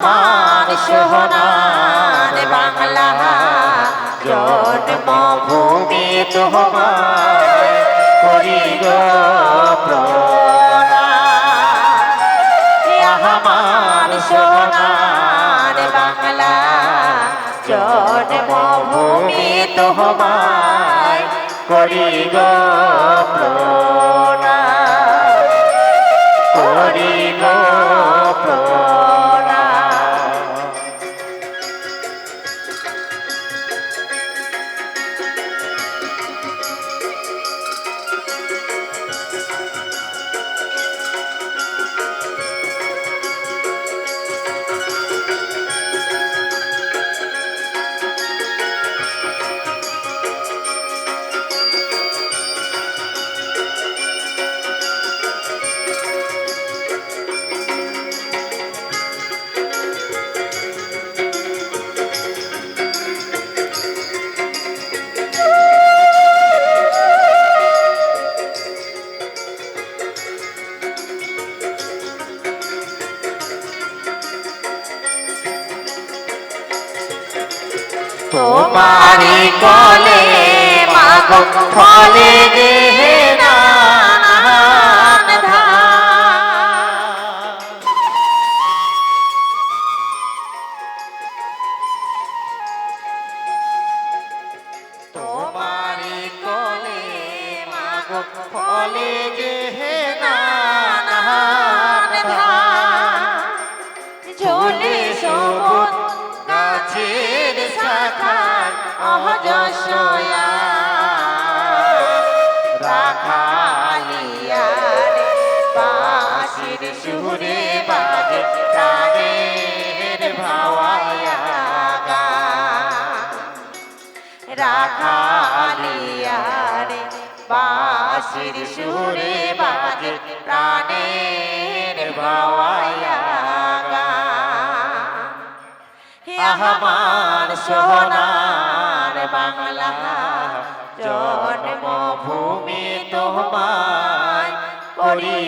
আমার সোহনার বাংলা। জন্মভূমি তোমায় করি। আমার সোনার বাংলা। জন্মভূমি তোমায় করি গো প্রণাম। করি গো কলে মাগো ফলে মাগো ফলে গে নানান অহজসয়া রাখালিয়ার সুরে বাজে ভাওয়ায়া। রাখালিয়ার সুরে বাজে প্রাণের ভাওয়ায়া গান। আমার সোনার বাংলা জন্মভূমি তোমায় করি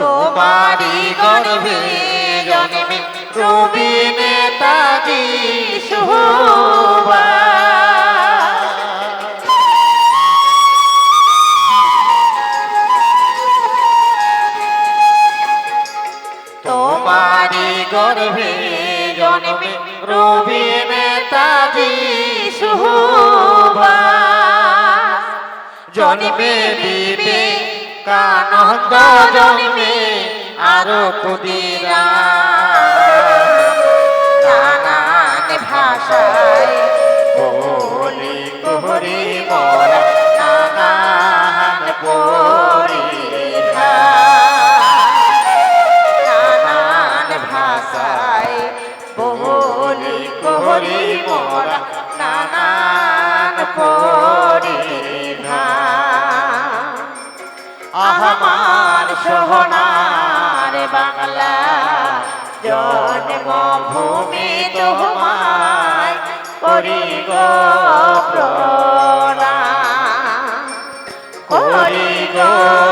তোমারি গর্ভে জন্মে রবি নেতাজি সুভাষ তোমারি গর্ভে জন্মে রবি নেতাজি সুভাষ জন্মে বিবে কানন্দ জন্মে আরও কুদিরা। নানান ভাষায় বলি কুহরি মোরা নানান পরিভা নানান ভাষায় বলি কুহরি মোরা নানান পরিভা আমার সোহনার বাংলা। জন্মভূমি তোমায় করি গো প্রণাম। করি গো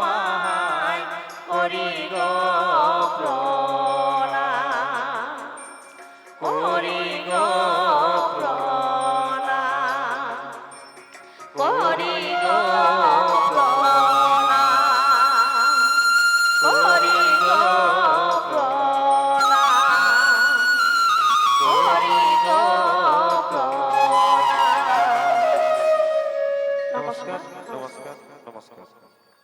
তোমায় করি গো প্রণাম। করি গো প্রণাম।